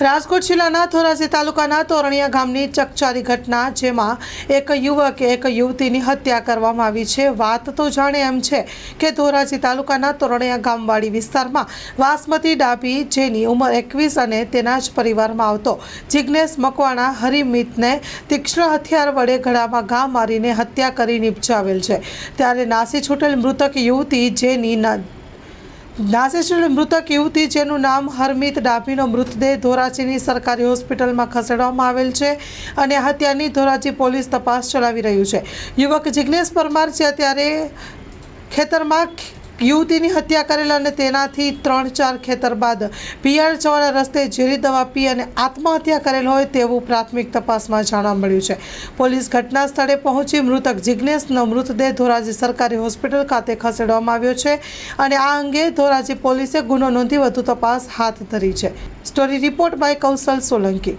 રાજકોટ જિલ્લાના ધોરાજી તાલુકાના તોરણિયા ગામની ચકચારી ઘટના, જેમાં એક યુવકે એક યુવતીની હત્યા કરવામાં આવી છે. વાત તો જાણે એમ છે કે ધોરાજી તાલુકાના તોરણિયા ગામવાડી વિસ્તારમાં વાસમતી ડાભી, જેની ઉંમર એકવીસ અને તેના જ પરિવારમાં આવતો જિજ્ઞેશ મકવાણા હરિમિતને તીક્ષ્ણ હથિયાર વડે ગળામાં ઘા મારીને હત્યા કરી નિપજાવેલ છે. ત્યારે નાસી છૂટેલ મૃતક યુવતી, જેની ના મૃતક યુવતી જેનું નામ હરમિત ડાભીનો મૃતદેહ ધોરાજીની સરકારી હોસ્પિટલમાં ખસેડવામાં આવેલ છે અને હત્યાની ધોરાજી પોલીસ તપાસ ચલાવી રહ્યું છે. યુવક જિજ્ઞેશ પરમાર છે, અત્યારે ખેતરમાં યુવતીની હત્યા કરેલ અને તેનાથી ત્રણ ચાર ખેતર બાદ પિયાળ જવાના રસ્તે ઝેરી દવા પી અને આત્મહત્યા કરેલ હોય તેવું પ્રાથમિક તપાસમાં જાણવા મળ્યું છે. પોલીસ ઘટના સ્થળે પહોંચી મૃતક જિજ્ઞેશનો મૃતદેહ ધોરાજી સરકારી હોસ્પિટલ ખાતે ખસેડવામાં આવ્યો છે અને આ અંગે ધોરાજી પોલીસે ગુનો નોંધી વધુ તપાસ હાથ ધરી છે. Story report by Kaushal Solanki.